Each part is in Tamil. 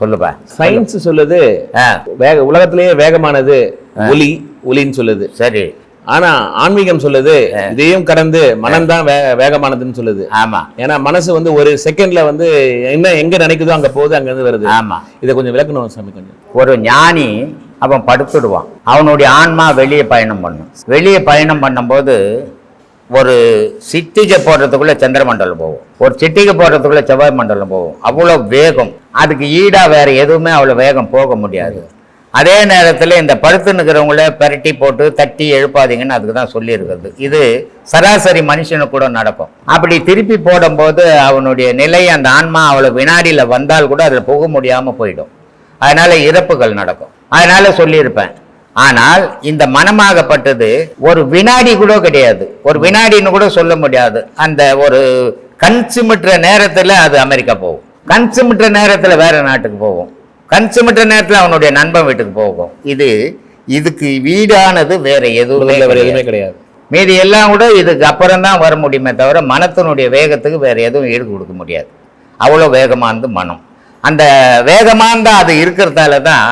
சொல்லுப்பா. சயின்ஸ் சொல்லுது வேக உலகத்திலேயே வேகமானது ஒலி ஒலின்னு சொல்லுது. சரி. ஆனா ஆன்மீகம் சொல்லுது இதையும் கடந்து மனம்தான் வே வேகமானதுன்னு சொல்லுது. ஆமா. ஏன்னா மனசு வந்து ஒரு செகண்ட்ல வந்து என்ன எங்க நினைக்குதோ அங்க போகுது அங்க இருந்து வருது. ஆமா. இதை கொஞ்சம் விளக்கணும் சாமி கொஞ்சம். ஒரு ஞானி அவன் படுத்துடுவான். அவனுடைய ஆன்மா வெளியே பயணம் பண்ணும். வெளியே பயணம் பண்ணும்போது ஒரு சிட்டிகை போடுறதுக்குள்ள சந்திரமண்டலம் போகும். ஒரு சிட்டிகை போடுறதுக்குள்ள செவ்வாய் மண்டலம் போகும். அவ்வளோ வேகம். அதுக்கு ஈடாக வேறு எதுவுமே அவ்வளோ வேகம் போக முடியாது. அதே நேரத்தில் இந்த படுத்து நிற்கிறவங்கள பெரட்டி போட்டு தட்டி எழுப்பாதீங்கன்னு அதுக்கு தான் சொல்லியிருக்கிறது. இது சராசரி மனுஷனுக்கு கூட நடக்கும். அப்படி திருப்பி போடும்போது அவனுடைய நிலை அந்த ஆன்மா அவ்வளோ வினாடியில் வந்தால் கூட அதில் போக முடியாமல் போயிடும். அதனால் இறப்புகள் நடக்கும். அதனால் சொல்லியிருப்பேன். ஆனால் இந்த மனமாகப்பட்டது ஒரு வினாடி கூட கிடையாது. ஒரு வினாடின்னு கூட சொல்ல முடியாது. அந்த ஒரு கண் சிமிட்டுற நேரத்தில் அது அமெரிக்கா போகும். கண் சிமிட்டுற நேரத்தில் வேற நாட்டுக்கு போகும் கண் சிமிட்டுற நேரத்தில் அவனுடைய நண்பன் வீட்டுக்கு போகும் இது இதுக்கு வீடானது வேற எதுவுமே. எதுவுமே கிடையாது. மீதி எல்லாம் கூட இதுக்கு அப்புறம் தான் வர முடியுமே தவிர மனத்தினுடைய வேகத்துக்கு வேற எதுவும் ஈடு கொடுக்க முடியாது. அவ்வளோ வேகமானது மனம். அந்த வேகமானதா அது இருக்கிறதால தான்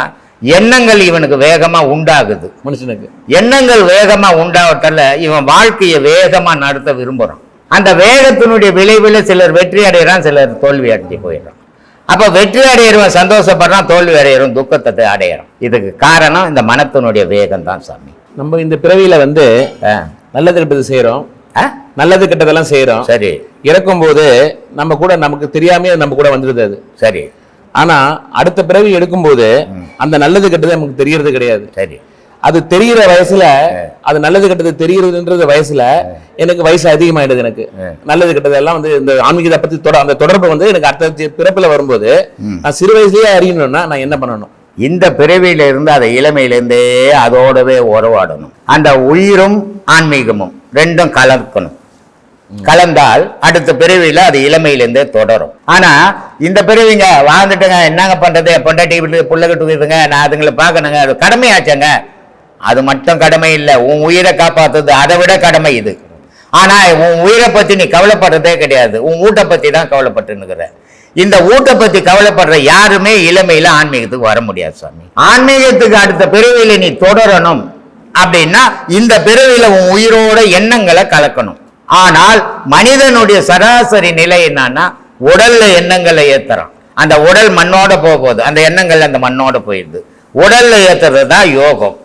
எண்ணங்கள் இவனுக்கு வேகமா உண்டாகுது. மனுஷனுக்கு. எண்ணங்கள் வேகமா உண்டாவதால இவன் வாழ்க்கையை வேகமா நடத்த விரும்புறான். அந்த வேகத்தினுடைய விளைவில் சிலர் வெற்றி அடைகிறான் சிலர் தோல்வி அடைஞ்சு போயிடுறான். அப்ப வெற்றி அடையிறவன் சந்தோஷப்படுறான் தோல்வி அடையிறவன் துக்கத்தை அடையிறான். இதுக்கு காரணம் இந்த மனத்தினுடைய வேகம் தான் சாமி. நம்ம இந்த பிறவியில வந்து. நல்லது கெட்டது செய்றோம். ஆ? நல்லது கெட்டதெல்லாம் செய்றோம். சரி. இறக்கும் போது நம்ம கூட நமக்கு தெரியாமயே நம்ம கூட வந்துடுது அது. சரி. ஆனா அடுத்த பிறவி எடுக்கும்போது அந்த நல்லது கெட்டது நமக்கு தெரியறது கிடையாது. சரி. அது தெரியிற வயசுல அது நல்லது கெட்டது தெரியறதுன்றது வயசுல எனக்கு வயசு அதிகமாயிடுது எனக்கு. நல்லது கெட்டது எல்லாம் வந்து இந்த ஆன்மீகத்தை பத்தி தொட அந்த தொடர்பு வந்து எனக்கு அடுத்த பிறப்புல வரும்போது நான் சிறு வயசுலயே அறியணும்னா நான் என்ன பண்ணணும்? இந்த பிறவியில இருந்து அதை இளமையிலேருந்தே அதோடவே உறவாடணும். அந்த உயிரும் ஆன்மீகமும் ரெண்டும் கலக்கணும். கலந்தால் அடுத்த பிறவியில அது இளமையிலேருந்தே தொடரும். ஆனா இந்த பிறவிங்க வாழ்ந்துட்டுங்க என்னங்க பண்றது? பொண்டாட்டி வீட்டு புள்ள கட்டுக்குதுங்க நான் அதுங்களை பார்க்கணுங்க. அது கடமையாச்சங்க. அது மட்டும் கடமை இல்லை. உன் உயிரை காப்பாற்றுறது அதை விட கடமை இது. ஆனால் உன் உயிரை பற்றி நீ கவலைப்படுறதே கிடையாது. உன் ஊட்டை பற்றி தான் கவலைப்பட்டுன்னுக்குற. இந்த ஊட்டை பற்றி கவலைப்படுற யாருமே இளமையில் ஆன்மீகத்துக்கு வர முடியாது சாமி. ஆன்மீகத்துக்கு அடுத்த பிறவியில் நீ தொடரணும். அப்படின்னா இந்த பிறவியில் உன் உயிரோட எண்ணங்களை கலக்கணும். ஆனால் மனிதனுடைய சராசரி நிலை என்னன்னா உடல்ல எண்ணங்களை ஏத்துறான். அந்த உடல் மண்ணோட போக போகுது. அந்த எண்ணங்கள் அந்த மண்ணோட போயிடுது. உடல்ல ஏத்துறது தான் யோகம்.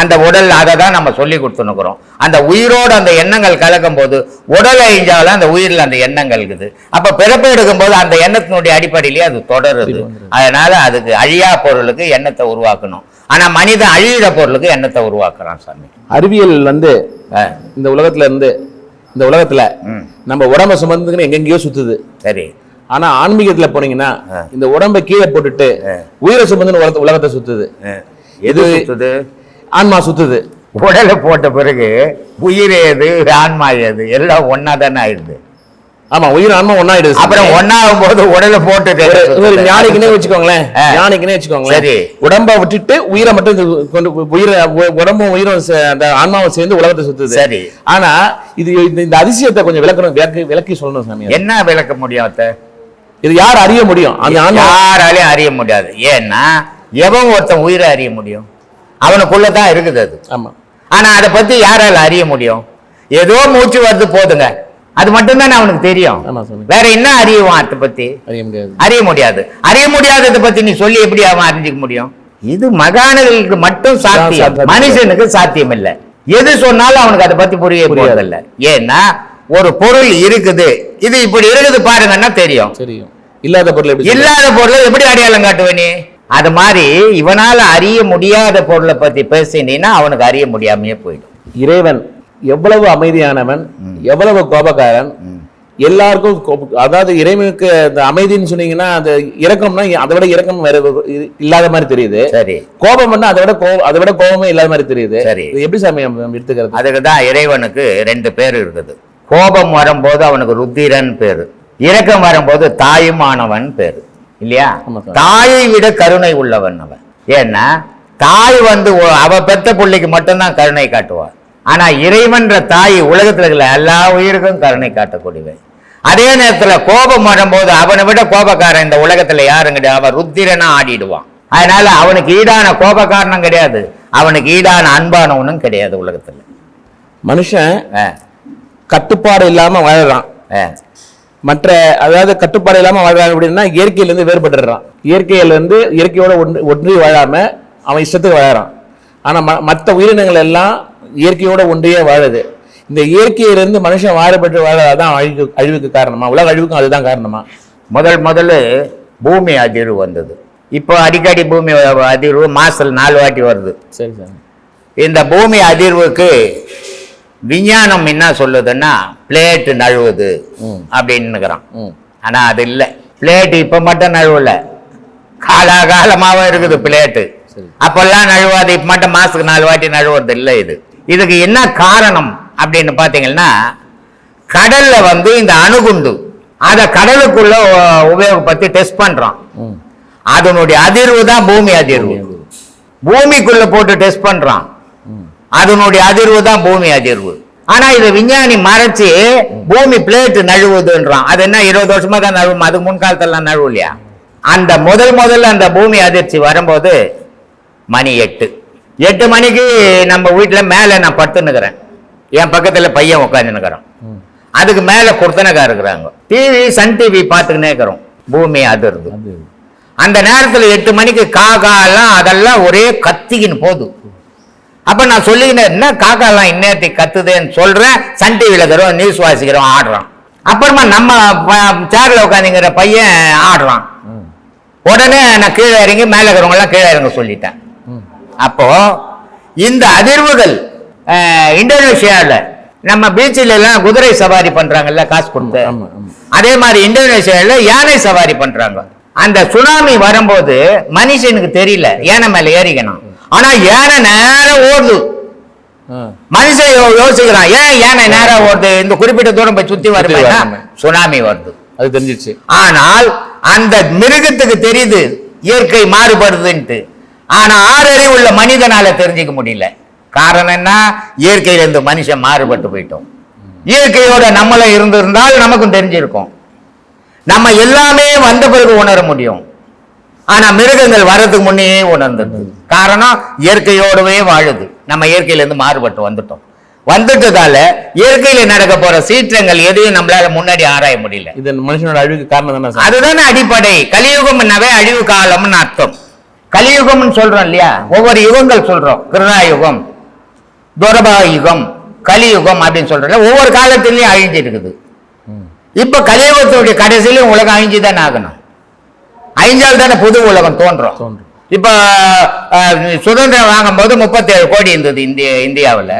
அந்த உடல் அதை தான் நம்ம சொல்லி கொடுத்துனுக்குறோம் அந்த உயிரோட அந்த எண்ணங்கள் கலக்கும் போது உடல் அழிஞ்சாலும் அந்த உயிரில் அந்த எண்ணங்கள் இருக்குது. அப்ப பிறப்பு எடுக்கும்போது அந்த எண்ணத்தினுடைய அடிப்படையிலேயே அது தொடருது. அதனால அதுக்கு அழியா பொருளுக்கு எண்ணத்தை உருவாக்கணும். ஆனா மனிதன் அழியிற பொருளுக்கு எண்ணத்தை உருவாக்குறான் சாமி. அறிவியல் வந்து இந்த உலகத்துல இருந்து இந்த உலகத்துல நம்ம உடம்ப சுமந்துக்குன்னு எங்கெங்கேயோ சுத்துது. சரி. ஆனா ஆன்மீகத்துல போனீங்கன்னா இந்த உடம்ப கீழே போட்டுட்டு உயிரை சுமந்துன்னு உலகத்தை சுத்துது. எது சுத்துது? ஆன்மா சுத்துது. உடலை போட்ட பிறகு உயிர் ஏது ஆன்மா ஏது எல்லாம் ஒன்னா தானே ஆயிடுது. ஆமா உயிர் ஆன்மா ஒன்னாயிடுது அப்புறம் ஒன்னாகும் போது உடலை போட்டு ஒரு ஞானிக்குனே வச்சுக்கோங்களேன். ஞானிக்குனே வச்சுக்கோங்களேன். சரி. உடம்ப விட்டுட்டு உயிரை மட்டும் கொண்டு உயிரை உடம்பும் உயிரும் அந்த ஆன்மாவும் சேர்ந்து உலகத்தை சுத்துது. சரி. ஆனா இது இந்த- அதிசயத்தை கொஞ்சம் விளக்கணும் விளக்கி விளக்கி சொல்லணும் சாமி. என்ன விளக்க முடியும் அத்தை? இது யார் அறிய முடியும்? அந்த யாராலையும் அறிய முடியாது. ஏன்னா எவன் ஒருத்தன் உயிரை அறிய முடியும்? அவனுக்குள்ள தான் இருக்குது அது. ஆமா. ஆனா அதை பத்தி யாரால அறிய முடியும்? ஏதோ மூச்சு வருது போதுங்க. அது மட்டும்தானே அவனுக்கு தெரியும். வேற என்ன அறியுவான் அதை பத்தி? அறிய முடியாது. அறிய முடியாது. அறிய முடியாததை பத்தி நீ சொல்லி எப்படி அவன் அறிஞ்சிக்க முடியும்? இது மகான்களுக்கு மட்டும் சாத்தியம். மனுஷனுக்கு சாத்தியம் இல்ல. எது சொன்னாலும் அவனுக்கு அதை பத்தி புரிய புரியதில்ல ஏன்னா ஒரு பொருள் இருக்குது. இது இப்படி இருக்குது பாருங்கன்னா தெரியும். தெரியும். இல்லாத பொருள்? இல்லாத பொருளை எப்படி அடையாளம் காட்டுவ நீ? அது மாதிரி இவனால அறிய முடியாத பொருளை பத்தி பேசினீன்னா அவனுக்கு அறிய முடியாமையே போயிடும். இறைவன் எவ்வளவு அமைதியானவன் எவ்வளவு கோபக்காரன் எல்லாருக்கும் அதாவது இறைவனுக்கு அந்த அமைதின்னு சொன்னீங்கன்னா அது இரக்கம்னா அதை விட இரக்கம் வேற இல்லாத மாதிரி தெரியுது. சரி. கோபம் பண்ணா அதை விட கோபம் அதை விட கோபமே இல்லாத மாதிரி தெரியுது. சரி. எப்படி சாமி எடுத்துக்கிறது? அதுக்கு தான் இறைவனுக்கு ரெண்டு பேர் இருக்குது. கோபம் வரும்போது அவனுக்கு ருத்திரன் பேரு. இரக்கம் வரும்போது தாயுமானவன் பேரு. இல்லையா. தாயை விட கருணை உள்ளவன் அவன். ஏன்னா தாய் வந்து அவ பெத்த பிள்ளைக்கு மட்டும்தான் கருணை காட்டுவார் ஆனா இறைவன்ற தாய் உலகத்துல இருக்கிற எல்லா உயிருக்கும் கருணை காட்டக்கூடியவன். அதே நேரத்துல கோபம் வரும்போது அவனை விட கோபக்காரன் இந்த உலகத்துல யாரும் கிடையாது. அவன் ருத்திரனா ஆடிடுவான். அதனால அவனுக்கு ஈடான கோபக்காரனும் கிடையாது. அவனுக்கு ஈடான அன்பானவனும் கிடையாது உலகத்துல. மனுஷன் கட்டுப்பாடு இல்லாம வாழறான். மற்ற அதாவது கட்டுப்பாடு இல்லாம வாழ்றான் அப்படின்னா இயற்கையில இருந்து வேறுபட்டுறான் இயற்கையில இருந்து இயற்கையோட ஒன்று ஒன்றி வாழாம அவன் இஷ்டத்துக்கு வாழறான். ஆனா ம- மற்ற உயிரினங்கள் எல்லாம் இயற்கையோட ஒன்றியே வாழுது. இந்த இயற்கையிலிருந்து மனுஷன் மாறுபட்டு வாழறதான் அழிவு அழிவுக்கு காரணமா? உலக அழிவுக்கும் அதுதான் காரணமா? முதல் முதல்ல பூமி அதிர்வு வந்தது. இப்போ அடிக்கடி பூமி அதிர்வு மாசத்துல நாலு வாட்டி வருது. சரி சார். இந்த பூமி அதிர்வுக்கு விஞ்ஞானம் என்ன சொல்லுதுன்னா பிளேட் நழுவுது. அப்படின்னுக்கிறான் ம். ஆனா அது இல்லை. பிளேட் இப்ப மட்டும் நழுவல. காலாகாலமாவும் இருக்குது பிளேட்டு. அப்பெல்லாம் நழுவாது இப்ப மட்டும் மாசத்துக்கு நாலு வாட்டி நழுவுறது இல்லை இது. இதுக்கு என்ன காரணம் அப்படின்னு பாத்தீங்கன்னா கடல்ல வந்து இந்த அணுகுண்டு அதை கடலுக்குள்ள உபயோகப்படுத்தி டெஸ்ட் பண்றான். ம். அதனுடைய அதிர்வு தான் பூமி அதிர்வு. பூமிக்குள்ள போட்டு டெஸ்ட் பண்றான். ம் அதனுடைய அதிர்வு தான் பூமி அதிர்வு. ஆனா இதை விஞ்ஞானி மறைச்சு பூமி பிளேட் நழுவுதுன்றான். அது என்ன இருபது வருஷமா தான் நழுவும்? அதுக்கு முன்காலத்தெல்லாம் நழுவலையா? அந்த முதல் முதல்ல அந்த பூமி அதிர்ச்சி வரும்போது மணி எட்டு. எட்டு மணிக்கு நம்ம வீட்டுல மேல நான் படுத்துன்னுக்கிறேன். என் பக்கத்துல பையன் உட்காந்துன்னுக்கிறோம் அதுக்கு மேல குர்த்தனக்கா இருக்கிறாங்க. டிவி சன் டிவி பார்த்துக்கினே இருக்கிறோம். பூமி அதிர்து அது அந்த நேரத்துல எட்டு மணிக்கு காக்கா எல்லாம் அதெல்லாம் ஒரே கத்திக்கின்னு போகுது அப்ப நான் சொல்லிக்கினேன் என்ன காக்கா எல்லாம் இந்நேரத்துக்கு கத்துதேன்னு சொல்றேன் சன் டிவில இருக்கிறோம் நியூஸ் வாசிக்கிறோம் ஆடுறான். அப்புறமா நம்ம சேர்ல உட்காந்துங்கிற பையன் ஆடுறான். உடனே நான் கீழே இறங்கி மேல இருக்கிறவங்க எல்லாம் கீழே இறங்க சொல்லிட்டேன். ம் அப்போ இந்த அதிர்வுகள் அஹ், இந்தோனேஷியால நம்ம பீச்சில் எல்லாம் குதிரை சவாரி பண்றாங்கல்ல காசு கொடுத்து. அதே மாதிரி இந்தோனேஷியால யானை சவாரி பண்றாங்க. அந்த சுனாமி வரும்போது மனுஷனுக்கு தெரியல யானை மேல ஏறிக்கணும். ஆனா யானை நேரம் ஓடுது. மனுஷன் யோசிக்கிறான் ஏன் யானை நேரம் ஓடுது? இந்த குறிப்பிட்ட தூரம் போய் சுத்தி வருமே. சுனாமி வருது. அது தெரிஞ்சிருச்சு. ஆனால் அந்த மிருகத்துக்கு தெரியுது இயற்கை மாறுபடுதுன்ட்டு. ஆனா ஆறறிவு உள்ள மனிதனால தெரிஞ்சுக்க முடியல. காரணம் என்ன? இயற்கையில இருந்து மனுஷன் மாறுபட்டு போயிட்டோம். இயற்கையோட நம்மள இருந்திருந்தால் நமக்கும் தெரிஞ்சிருக்கும். நம்ம எல்லாமே வந்த பிறகு உணர முடியும். ஆனா மிருகங்கள் வர்றதுக்கு முன்னே உணர்ந்தது. காரணம் இயற்கையோடவே வாழுது. நம்ம இயற்கையில இருந்து மாறுபட்டு வந்துட்டோம். வந்துட்டதால இயற்கையில நடக்க போற சீற்றங்கள் எதையும் நம்மளால முன்னாடி ஆராய முடியல. இது மனுஷனோட அழிவுக்கு காரணம் தானே அதுதானே அடிப்படை. கலியுகம்னாவே அழிவு காலம்னு அர்த்தம். கலியுகம்னு சொல்றோம் இல்லையா? ஒவ்வொரு யுகங்கள் சொல்றோம். கிருணா யுகம் துரபா யுகம் கலியுகம் அப்படின்னு சொல்றோம் ஒவ்வொரு காலத்திலயும் அழிஞ்சிருக்குது. ம். இப்ப கலியுகத்துடைய கடைசியிலும் உலகம் அழிஞ்சுதானே ஆகணும். அழிஞ்சால் தானே புது உலகம் தோன்றும். தோன்றும். இப்ப சுதந்திரம் வாங்கும்போது முப்பத்தேழு கோடி இருந்தது இந்திய இந்தியாவுல.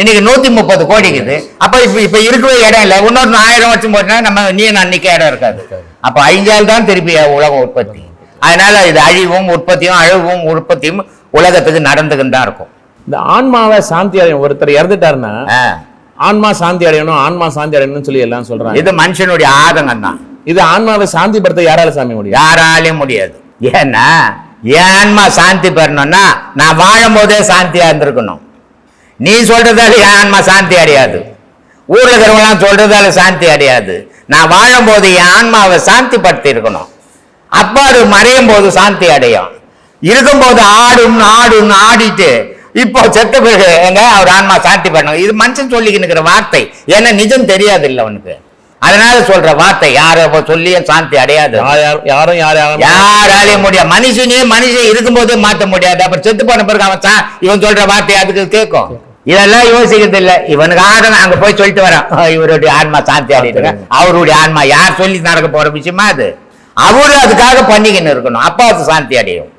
இன்னைக்கு நூத்தி முப்பது கோடி இருக்குது. அப்ப இப்ப இப்ப இருக்கவே இடம் இல்ல. இன்னொரு ஆயிரம் வருஷம் போச்சுன்னா நம்ம நீ நான் நிக்க இடம் இருக்காது. அப்ப அழிஞ்சால் தான் திருப்பி உலகம் உற்பத்தி. அதனால இது அழிவும் உற்பத்தியும் அழிவும் உற்பத்தியும் உலகத்துக்கு நடந்துகிட்டு தான் இருக்கும். இந்த ஆன்மாவை சாந்தி அடையணும். ஒருத்தர் இறந்துட்டாருன்னா. ஆன்மா சாந்தி அடையணும் ஆன்மா சாந்தி அடையணும்னு சொல்லி எல்லாம் சொல்றாங்க. இது மனுஷனுடைய ஆதங்கம் தான் இது ஆன்மாவை சாந்திப்படுத்த யாரால சாமி முடியும்? யாராலையும் முடியாது. ஏன்னா என் ஆன்மா சாந்தி பெறணும்னா நான் வாழும் போதே சாந்தியா இருந்திருக்கணும். நீ சொல்றதால என் ஆன்மா சாந்தி அடையாது? ஊர்ல இருக்கிறவங்களாம் சொல்றதால சாந்தி அடையாது. நான் வாழும் போது என் ஆன்மாவை சாந்தி படுத்தி இருக்கணும் அப்பா அது மறையும் போது சாந்தி அடையும். இருக்கும்போது ஆடும் ஆடும் ஆடிட்டு இப்போ செத்த பிறகு எங்க? அவர் ஆன்மா சாந்தி பண்ணணும் இது மனுஷன் சொல்லிக்கின்னு வார்த்தை. ஏன்னா நிஜம் தெரியாது இல்லை அவனுக்கு அதனால சொல்ற வார்த்தை யார? சொல்லியும் சாந்தி அடையாது. யார் யார் யாரும் யார் யாரும் யாராலையும் முடியாது. மனுஷனே மனுஷன் இருக்கும்போதே மாத்த முடியாது. அப்புறம் செத்து போன பிறகு அவன் இவன் சொல்ற வார்த்தை அதுக்கு கேட்கும். இதெல்லாம் யோசிக்கிறது இல்ல. இவனுக்கு ஆதங்க அங்க போய் சொல்லிட்டு வரான். "ஆ, இவருடைய ஆன்மா சாந்தி அடையிட்டு அவருடைய ஆன்மா யார் சொல்லி நடக்க போற விஷயமா அது? அவரு அதுக்காக பண்ணிக்கின்னு இருக்கணும். அப்ப அது சாந்தி அடையும்.